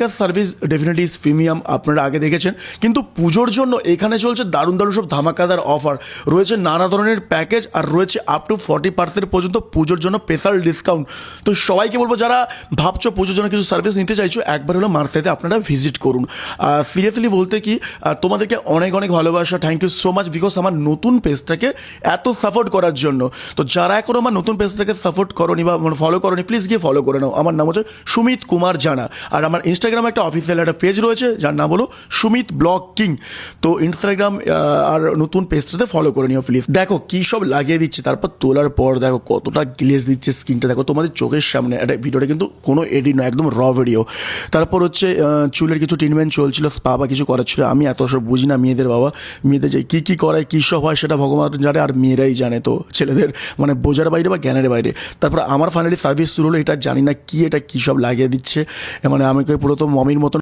Service definitely premium আপনারা আগে দেখেছেন। কিন্তু পুজোর জন্য এখানে চলছে দারুণ দারুণ সব ধামাকাদার অফার রয়েছে নানা ধরনের প্যাকেজ আর রয়েছে আপ টু ফর্টি পার্সেন্ট পর্যন্ত পুজোর জন্য স্পেশাল ডিসকাউন্ট তো সবাইকে বলব, যারা ভাবছ পুজোর জন্য কিছু সার্ভিস নিতে চাইছো, একবার হলো মার্সেতে আপনারা ভিজিট করুন। সিরিয়াসলি বলতে কি তোমাদেরকে অনেক অনেক ভালোবাসা। Thank you so much because আমার নতুন পেজটাকে এত সাপোর্ট করার জন্য। তো যারা এখনও আমার নতুন পেজটাকে সাপোর্ট করনি বা ফলো করনি প্লিজ গিয়ে ফলো করে নাও। আমার নাম হচ্ছে সুমিত কুমার জানা। আর আমার ইনস্টাগ্রামে একটা অফিসিয়াল একটা পেজ রয়েছে, যার নাম হলো সুমিত ব্লগ কিং। তো ইনস্টাগ্রাম আর নতুন পেজটাতে ফলো করে নিও প্লিজ দেখো, কী সব লাগিয়ে দিচ্ছে, তারপর তোলার পর দেখো, কতটা গ্লেজ দিচ্ছে স্কিনটা দেখো, তোমাদের চোখের সামনে একটা ভিডিওটা কিন্তু কোনো এডিট নয়, একদম র ভিডিও তারপর হচ্ছে চুলের কিছু ট্রিটমেন্ট চলছিল স্পা বা কিছু করার ছিল আমি এত সব বুঝি না মেয়েদের বাবা। মেয়েদের যে কী কী করায়, কী সব হয়, সেটা ভগবান জানে, আর মেয়েরাই জানে তো, ছেলেদের মানে বোঝার বাইরে বা জ্ঞানের বাইরে। তারপর আমার ফাইনালি সার্ভিস শুরু হলো, এটা জানি না কি, এটা কী সব লাগিয়ে দিচ্ছে। মানে আমাকে পুরো মমির মতন